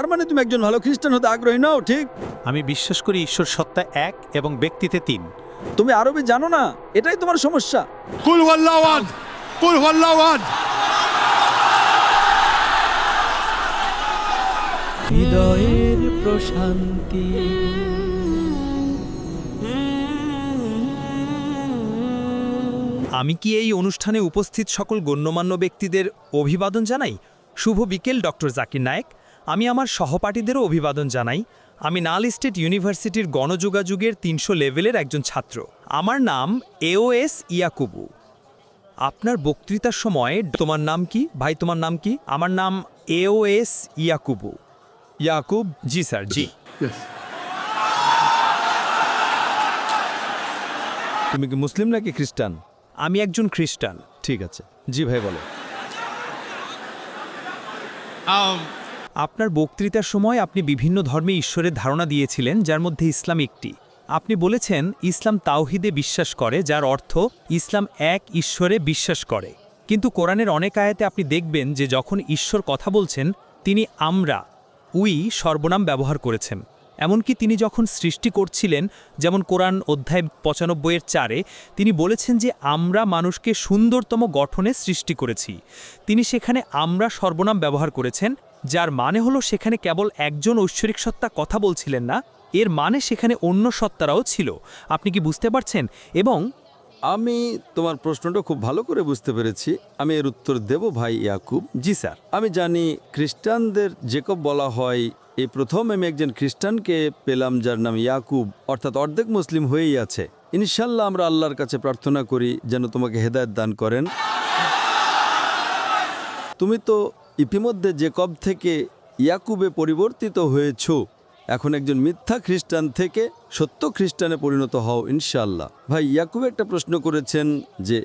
তার মানে তুমি একজন ভালো খ্রিস্টান হতে আগ্রহী নাও ঠিক? আমি বিশ্বাস করি ঈশ্বর সত্তা এক এবং ব্যক্তিতে তিন। তুমি আরবি জানো না? এটাই তোমার সমস্যা। প্রশান্তি। আমি কি এই অনুষ্ঠানে উপস্থিত সকল গণ্যমান্য ব্যক্তিদের অভিবাদন জানাই? শুভ বিকেল ডক্টর জাকির নায়ক। আমি আমার সহপাঠীদেরও অভিবাদন জানাই। আমি নাল স্টেট ইউনিভার্সিটির গণযোগাযোগের তিনশো লেভেলের একজন ছাত্র। আমার নাম এওএস ইয়াকুবু। আপনার বক্তৃতার সময় তোমার নাম কি? ভাই তোমার নাম কি? আমার নাম এওএস ইয়াকুবু। ইয়াকুব জি স্যার জি। তুমি কি মুসলিম নাকি খ্রিস্টান? আমি একজন খ্রিস্টান। ঠিক আছে। জি ভাই বলো। Um, আপনার বক্তৃতার সময় আপনি বিভিন্ন ধর্মে ঈশ্বরের ধারণা দিয়েছিলেন, যার মধ্যে ইসলাম একটি। আপনি বলেছেন, ইসলাম তাওহিদে বিশ্বাস করে, যার অর্থ ইসলাম এক ঈশ্বরে বিশ্বাস করে। কিন্তু কোরআনের অনেক আয়াতে আপনি দেখবেন যে যখন ঈশ্বর কথা বলছেন, তিনি আমরা, উই সর্বনাম ব্যবহার করেছেন। এমনকি তিনি যখন সৃষ্টি করছিলেন, যেমন কোরআন অধ্যায় পঁচানব্বইয়ের চারে, তিনি বলেছেন যে আমরা মানুষকে সুন্দরতম গঠনে সৃষ্টি করেছি। তিনি সেখানে আমরা সর্বনাম ব্যবহার করেছেন যার মানে হলো সেখানে কেবল একজন ঐশ্বরিক সত্তা কথা বলছিলেন না এর মানে সেখানে অন্য সত্তারাও ছিল। আপনি কি বুঝতে পারছেন? এবং আমি তোমার প্রশ্নটা খুব ভালো করে বুঝতে পেরেছি। আমি এর উত্তর দেব ভাই ইয়াকুব। জি স্যার। আমি জানি খ্রিস্টানদের জেকব বলা হয় এই প্রথম আমি একজন খ্রিস্টানকে পেলাম যার নাম ইয়াকুব অর্থাৎ অর্ধেক মুসলিম হয়েই আছে। ইনশাল্লাহ আমরা আল্লাহর কাছে প্রার্থনা করি যেন তোমাকে হেদায়ত দান করেন। তুমি তো ইতিমধ্যে জেকব থেকে ইয়াকুবে পরিবর্তিত হয়েছ। এখন একজন মিথ্যা খ্রিস্টান থেকে সত্য খ্রিস্টানে পরিণত হও ইনশাল্লাহ ভাই, ইয়াকুব একটা প্রশ্ন করেছেন যে,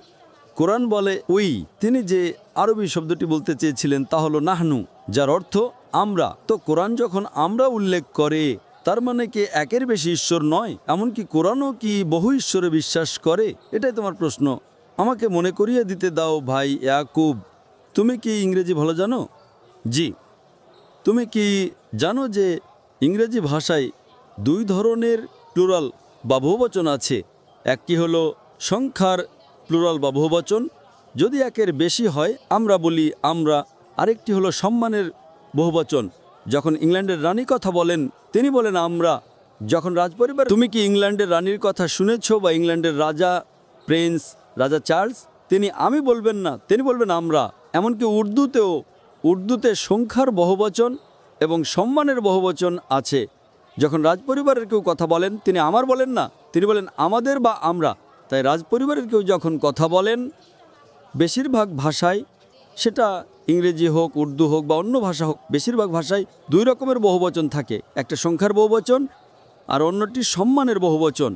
কোরআন বলে, ওই, তিনি যে আরবি শব্দটি বলতে চেয়েছিলেন তা হলো নাহনু, যার অর্থ আমরা। তো কোরআন যখন আমরা উল্লেখ করে, তার মানে কি একের বেশি ঈশ্বর নয়? এমনকি কোরআনও কি বহু ঈশ্বরে বিশ্বাস করে? এটাই তোমার প্রশ্ন। আমাকে মনে করিয়ে দিতে দাও ভাই ইয়াকুব। তুমি কি ইংরেজি ভালো জানো? জি। তুমি কি জানো যে ইংরেজি ভাষায় দুই ধরনের প্লুরাল বা বহুবচন আছে? একটি হলো সংখ্যার প্লুরাল বা বহুবচন, যদি একের বেশি হয় আমরা বলি আমরা। আরেকটি হলো সম্মানের বহুবচন, যখন ইংল্যান্ডের রানী কথা বলেন, তিনি বলেন আমরা। যখন রাজপরিবার তুমি কি ইংল্যান্ডের রানীর কথা শুনেছ বা ইংল্যান্ডের রাজা প্রিন্স, রাজা চার্লস? তিনি আমি বলবেন না, তিনি বলবেন আমরা। এমনকি উর্দুতেও, উর্দুতে সংখ্যার বহুবচন এবং সম্মানের বহুবচন আছে। যখন রাজপরিবারের কেউ কথা বলেন, তিনি আমার বলেন না, তিনি বলেন আমাদের বা আমরা। তাই রাজপরিবারের কেউ যখন কথা বলেন, বেশিরভাগ ভাষায় সেটা ইংরেজি হোক, উর্দু হোক বা অন্য ভাষা হোক, বেশিরভাগ ভাষায় দুই রকমের বহুবচন থাকে। একটা সংখ্যার বহুবচন আর অন্যটি সম্মানের বহুবচন।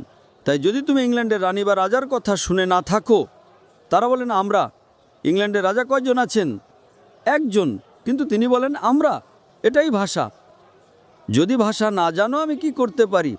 তাই যদি তুমি ইংল্যান্ডের রানী বা রাজার কথা শুনে না থাকো, তারা বলেন আমরা। ইংল্যান্ডের রাজা কয়জন আছেন? একজন। কিন্তু তিনি বলেন আমরা। এটাই ভাষা। যদি ভাষা না জানো আমি কি করতে পারি?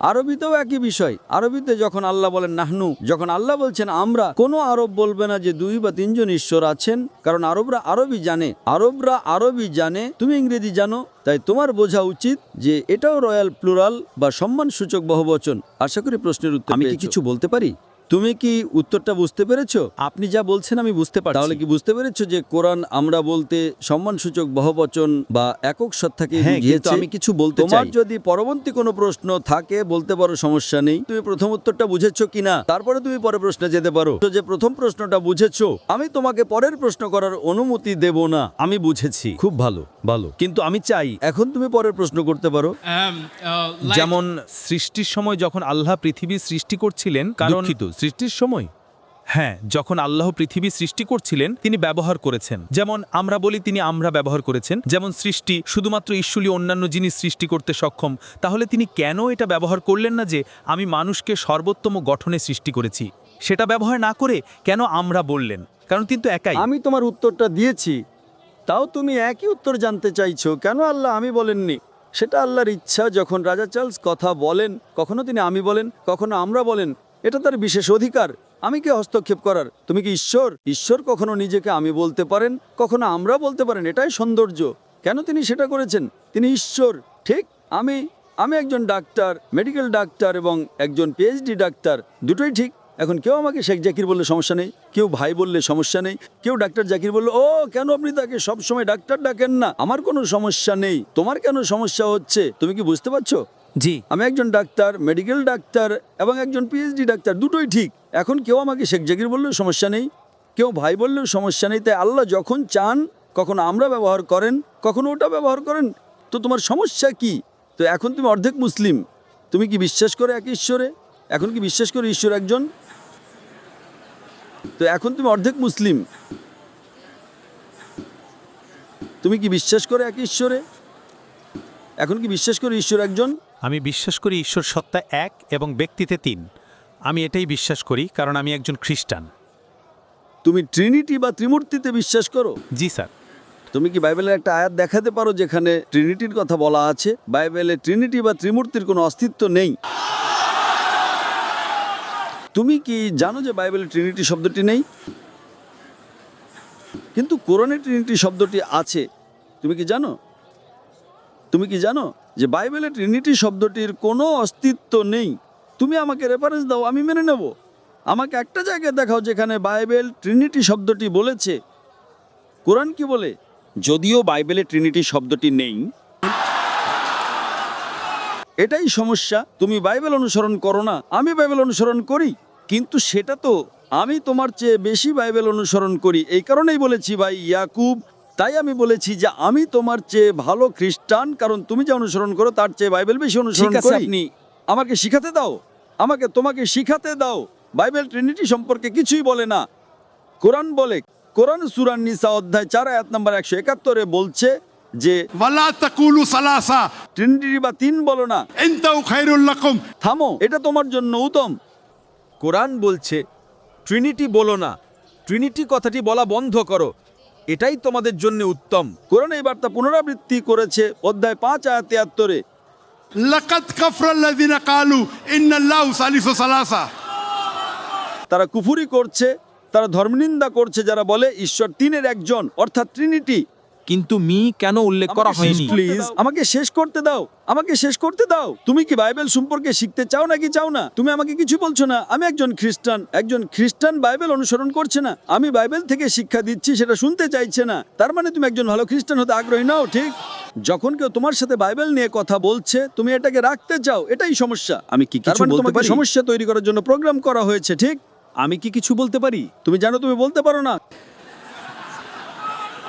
আরবিতেও একই বিষয়। আরবিতে যখন আল্লাহ বলেন নাহনু যখন আল্লাহ বলছেন আমরা কোনো আরব বলবে না যে দুই বা তিনজন ঈশ্বর আছেন কারণ আরবরা আরবি জানে। আরবরা আরবি জানে তুমি ইংরেজি জানো। তাই তোমার বোঝা উচিত যে এটাও রয়্যাল প্লুরাল বা সম্মানসূচক বহুবচন। আশা করি প্রশ্নের উত্তর আমি কি কিছু বলতে পারি? তুমি কি উত্তরটা বুঝতে পেরেছ? আপনি যা বলছেন আমি বুঝতে পারছি। তাহলে কি বুঝতে পেরেছ যে কোরআন আমরা বলতে সম্মানসূচক বহুবচন বা একক সত্তাকে হ্যাঁ, বুঝিয়েছে? আমি কিছু বলতে তোমার চাই। যদি পরবর্তী কোনো প্রশ্ন থাকে বলতে পারো সমস্যা নেই। তুমি প্রথম উত্তরটা বুঝেছ কিনা? তারপরে তুমি পরের প্রশ্নে যেতে পারো। তো যে প্রথম প্রশ্নটা বুঝেছ আমি তোমাকে পরের প্রশ্ন করার অনুমতি দেব না। আমি বুঝেছি। খুব ভালো ভালো। কিন্তু আমি চাই এখন তুমি পরের প্রশ্ন করতে পারো। Um, uh, যেমন সৃষ্টির সময় যখন আল্লাহ পৃথিবী সৃষ্টি করছিলেন কারণ সৃষ্টির সময়? হ্যাঁ যখন আল্লাহ পৃথিবী সৃষ্টি করছিলেন, তিনি ব্যবহার করেছেন। যেমন আমরা বলি তিনি আমরা ব্যবহার করেছেন। যেমন সৃষ্টি শুধুমাত্র ঈশ্বরী অন্যান্য জিনিস সৃষ্টি করতে সক্ষম, তাহলে তিনি কেন এটা ব্যবহার করলেন না যে আমি মানুষকে সর্বোত্তম গঠনে সৃষ্টি করেছি? সেটা ব্যবহার না করে কেন আমরা বললেন? কারণ কিন্তু একাই। আমি তোমার উত্তরটা দিয়েছি। তাও তুমি একই উত্তর জানতে চাইছো। কেন আল্লাহ আমি বলেননি? সেটা আল্লাহর ইচ্ছা, যখন রাজা চার্লস কথা বলেন, কখনো তিনি আমি বলেন, কখনো আমরা বলেন এটা তার বিশেষ অধিকার। আমি কে হস্তক্ষেপ করার? তুমি কি ঈশ্বর? ঈশ্বর কখনো নিজেকে আমি বলতে পারেন? কখনো আমরা বলতে পারেন? এটাই সৌন্দর্য। কেন তিনি সেটা করেছেন? তিনি ঈশ্বর। ঠিক, আমি আমি একজন ডাক্তার, মেডিকেল ডাক্তার এবং একজন পিএইচডি ডাক্তার। দুটোই ঠিক। এখন কেউ আমাকে শেখ জাকির বললে সমস্যা নেই, কেউ ভাই বললে সমস্যা নেই, কেউ ডাক্তার জাকির বললে, ও, কেন আপনি তাকে সবসময় ডাক্তার ডাকেন না? আমার কোনো সমস্যা নেই। তোমার কেন সমস্যা হচ্ছে? তুমি কি বুঝতে পারছ? জি। আমি একজন ডাক্তার মেডিকেল ডাক্তার এবং একজন পিএইচডি ডাক্তার, দুটোই ঠিক। এখন কেউ আমাকে শেখ জাকির বললেও সমস্যা নেই, কেউ ভাই বললেও সমস্যা নেই। তাই আল্লাহ যখন চান, কখনো আমরা ব্যবহার করেন, কখনো ওটা ব্যবহার করেন। তো তোমার সমস্যা কি? তো এখন তুমি অর্ধেক মুসলিম। তুমি কি বিশ্বাস করে এক ঈশ্বরে? এখন কি বিশ্বাস করে ঈশ্বর একজন? তো এখন তুমি অর্ধেক মুসলিম। তুমি কি বিশ্বাস করে এক ঈশ্বরে? এখন কি বিশ্বাস করে ঈশ্বর একজন? আমি বিশ্বাস করি ঈশ্বর সত্তা এক এবং ব্যক্তিতে তিন। আমি এটাই বিশ্বাস করি কারণ আমি একজন খ্রিস্টান। তুমি ট্রিনিটি বা ত্রিমূর্তিতে বিশ্বাস করো? জি স্যার। তুমি কি বাইবেলের একটা আয়াত দেখাতে পারো যেখানে ট্রিনিটির কথা বলা আছে? বাইবেলে ট্রিনিটি বা ত্রিমূর্তির কোনো অস্তিত্ব নেই। তুমি কি জানো যে বাইবেলে ট্রিনিটি শব্দটি নেই? কিন্তু কোরআনে ট্রিনিটি শব্দটি আছে। তুমি কি জানো? তুমি কি জানো? যে বাইবেলে ট্রিনিটি শব্দটির কোনো অস্তিত্ব নেই। তুমি আমাকে রেফারেন্স দাও, আমি মেনে নেব। আমাকে একটা জায়গায় দেখাও যেখানে বাইবেল ট্রিনিটি শব্দটি বলেছে। কোরআন কি বলে? যদিও বাইবেলে ট্রিনিটি শব্দটি নেই। এটাই সমস্যা। তুমি বাইবেল অনুসরণ করো না, আমি বাইবেল অনুসরণ করি। কিন্তু সেটা তো আমি তোমার চেয়ে বেশি বাইবেল অনুসরণ করি। এই কারণেই বলেছি ভাই, ইয়াকুব তাই আমি বলেছি যে আমি তোমার চেয়ে ভালো খ্রিস্টান কারণ তুমি যে অনুসরণ করো তার চেয়ে বাইবেল বেশি অনুসরণ করি। আপনি আমাকে শিখাতে দাও। আমাকে তোমাকে শিখাতে দাও। বাইবেল ট্রিনিটি সম্পর্কে কিছুই বলে না। কোরআন বলে কোরআন সুরান নিসা অধ্যায় চার এক নম্বর একশো একাত্তরে বলছে যে ট্রিনিটি বা তিন বলো না। থামো এটা তোমার জন্য উত্তম। কোরআন বলছে ট্রিনিটি বলো না। ট্রিনিটি কথাটি বলা বন্ধ করো। এটাই তোমাদের জন্য উত্তম। কোরআন এই বার্তা পুনরাবৃত্তি করেছে অধ্যায় পাঁচ আয় তিয়াত্তরে। তারা কুফুরি করছে তারা ধর্মনিন্দা করছে যারা বলে ঈশ্বর তিনের একজন অর্থাৎ ট্রিনিটি কিন্তু মি কেন উল্লেখ করা হয়নি? প্লিজ আমাকে শেষ করতে দাও। আমাকে শেষ করতে দাও। তুমি কি বাইবেল সম্পর্কে শিখতে চাও নাকি চাও না? তুমি আমাকে কিছু বলছো না। আমি একজন খ্রিস্টান। একজন খ্রিস্টান বাইবেল অনুসরণ করছে না। আমি বাইবেল থেকে শিক্ষা দিচ্ছি সেটা শুনতে চাইছে না। তার মানে তুমি একজন ভালো খ্রিস্টান হতে আগ্রহী নাও ঠিক? যখন কেউ তোমার সাথে বাইবেল নিয়ে কথা বলছে তুমি এটাকে রাখতে চাও। এটাই সমস্যা। আমি কি কিছু মানে বলতে তোমাকে পারি? সমস্যা তৈরি করার জন্য প্রোগ্রাম করা হয়েছে ঠিক? আমি কি কিছু বলতে পারি? তুমি জানো তুমি বলতে পারো না?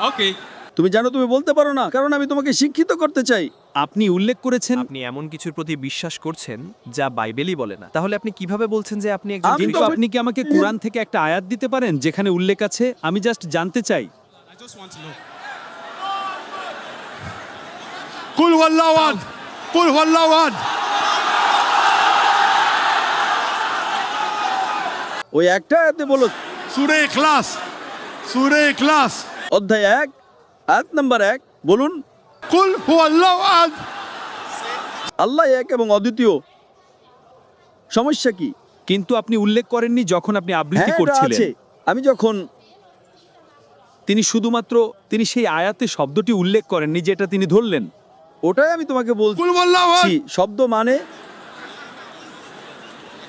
Okay. তুমি জানো তুমি বলতে পারো না কারণ আমি তোমাকে শিক্ষিত করতে চাই। আপনি উল্লেখ করেছেন আপনি এমন কিছুর প্রতি বিশ্বাস করছেন যা বাইবেলই বলে না। তাহলে আপনি কীভাবে বলছেন যে আপনি একজন কিন্তু আপনি কি আমাকে কোরআন থেকে একটা আয়াত দিতে পারেন যেখানে উল্লেখ আছে আমি জাস্ট জানতে চাই? কুল ওয়াল্লাহাদ কুল ওয়াল্লাহাদ ওই একটা আয়াতে বলো। সুরে ক্লাস সুরে ক্লাস অধ্যায় এক আয়াত নাম্বার এক বলুন। আল্লাহ এক এবং অদ্বিতীয়। সমস্যা কি? কিন্তু আপনি উল্লেখ করেননি যখন আপনি আবৃত্তি হ্যাঁ, করছিলেন। আমি যখন তিনি শুধুমাত্র তিনি সেই আয়াতে শব্দটি উল্লেখ করেননি যেটা তিনি ধরলেন। ওটাই আমি তোমাকে বলছি। শব্দ মানে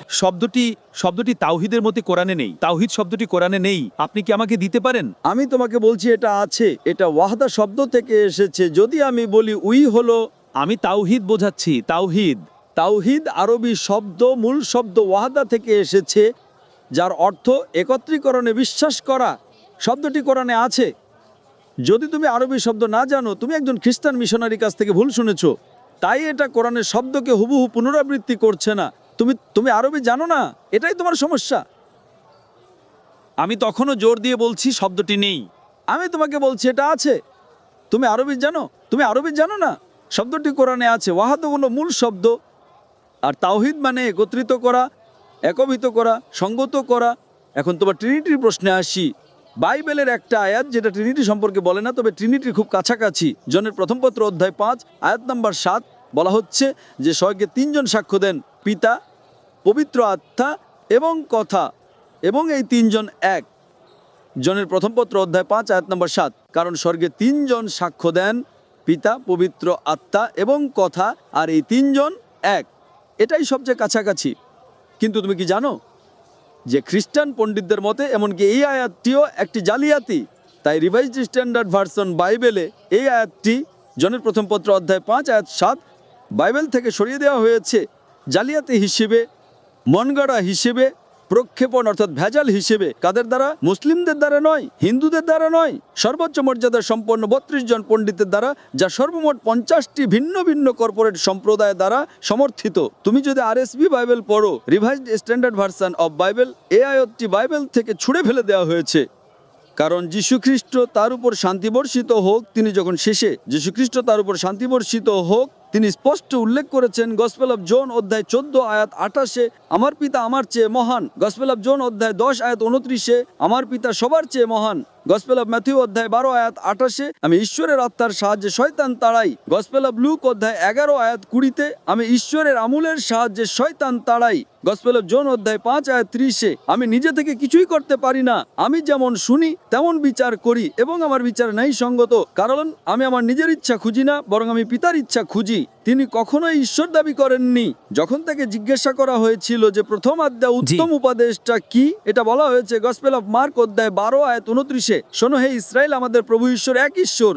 শব্দটি শব্দটি তাওহিদের মধ্যে কোরআনে নেই। তাওহিদ শব্দটি কোরআনে নেই। আপনি কি আমাকে দিতে পারেন? আমি তোমাকে বলছি এটা আছে। এটা ওয়াহদা শব্দ থেকে এসেছে। যদি আমি বলি উই হলো আমি তাওহিদ বোঝাচ্ছি তাওহিদ। তাওহিদ আরবি শব্দ মূল শব্দ ওয়াহদা থেকে এসেছে যার অর্থ একত্রীকরণে বিশ্বাস করা। শব্দটি কোরআনে আছে। যদি তুমি আরবি শব্দ না জানো তুমি একজন খ্রিস্টান মিশনারির কাছ থেকে ভুল শুনেছ। তাই এটা কোরআনের শব্দকে হুবহু পুনরাবৃত্তি করছে না। তুমি তুমি আরবি জানো না? এটাই তোমার সমস্যা। আমি তখনও জোর দিয়ে বলছি, শব্দটি নেই। আমি তোমাকে বলছি, এটা আছে। তুমি আরবি জানো? তুমি আরবি জানো না? শব্দটি কোরআনে আছে ওয়াহাদ হলো মূল শব্দ। আর তাওহিদ মানে একত্রিত করা একভিত করা, সঙ্গত করা। এখন তোমার ট্রিনিটির প্রশ্নে আসি। বাইবেলের একটা আয়াত, যেটা ট্রিনিটি সম্পর্কে বলে না, তবে ট্রিনিটির খুব কাছাকাছি। জনের প্রথম পত্র অধ্যায় পাঁচ, আয়াত নাম্বার সাত, বলা হচ্ছে যে স্বয়কে তিনজন সাক্ষ্য দেন, পিতা পবিত্র আত্মা এবং কথা এবং এই তিনজন এক। জনের প্রথম পত্র অধ্যায় পাঁচ, আয়াত নম্বর সাত। কারণ স্বর্গে তিনজন সাক্ষ্য দেন, পিতা, পবিত্র আত্মা এবং কথা, আর এই তিনজন এক। এটাই সবচেয়ে কাছাকাছি। কিন্তু তুমি কি জানো যে খ্রিস্টান পণ্ডিতদের মতে এমনকি এই আয়াতটিও একটি জালিয়াতি? তাই রিভাইজড স্ট্যান্ডার্ড ভার্সন বাইবেলে এই আয়াতটি জনের প্রথম পত্র অধ্যায় পাঁচ, আয়াত সাত বাইবেল থেকে সরিয়ে দেওয়া হয়েছে। জালিয়াতি হিসেবে মনগড়া হিসেবে, প্রক্ষেপণ অর্থাৎ ভেজাল হিসেবে কাদের দ্বারা? মুসলিমদের দ্বারা নয়, হিন্দুদের দ্বারা নয়। সর্বোচ্চ মর্যাদা সম্পন্ন বত্রিশ জন পণ্ডিতের দ্বারা, যা সর্বমোট পঞ্চাশটি ভিন্ন ভিন্ন কর্পোরেট সম্প্রদায় দ্বারা সমর্থিত। তুমি যদি আরএসবি বাইবেল পড়ো, revised standard version of Bible, এ আয়তটি বাইবেল থেকে ছুড়ে ফেলে দেওয়া হয়েছে। কারণ যীশুখ্রিস্ট তার উপর শান্তি বর্ষিত হোক, তিনি যখন শেষে, যীশুখ্রিস্ট তার উপর শান্তি বর্ষিত হোক তিনি স্পষ্ট উল্লেখ করেছেন গসপেল অফ জোন অধ্যায় চোদ্দ, আয়াত আঠাশে, আমার পিতা আমার চেয়ে মহান। গসপেল অফ জোন অধ্যায় দশ, আয়াত উনত্রিশে, আমার পিতা সবার চেয়ে মহান। গসপেল অফ ম্যাথিউ অধ্যায় বারো আয়াত আঠাশে আমি ঈশ্বরের আত্মার সাহায্যে শয়তান তাড়াই। গসপেল অফ লুক অধ্যায় এগারো আয়াত কুড়িতে আমি ঈশ্বরের আমূলের সাহায্যে শয়তান তাড়াই। গসপেল অফ জোন অধ্যায় পাঁচ আয়াত ত্রিশে আমি নিজে থেকে কিছুই করতে পারি না। আমি যেমন শুনি তেমন বিচার করি এবং আমার বিচার নেই সঙ্গত কারণ আমি আমার নিজের ইচ্ছা খুঁজি না বরং আমি পিতার ইচ্ছা খুঁজি। তিনি কখনোই ঈশ্বর দাবি করেননি। যখন তাকে জিজ্ঞাসা করা হয়েছিল যে প্রথম আধ্যায় উত্তম উপদেশটা কি এটা বলা হয়েছে গসপেল অফ মার্ক অধ্যায় বারো আয়াত উনত্রিশে। শোনো হে ইসরায়েল আমাদের প্রভু ঈশ্বর এক ঈশ্বর।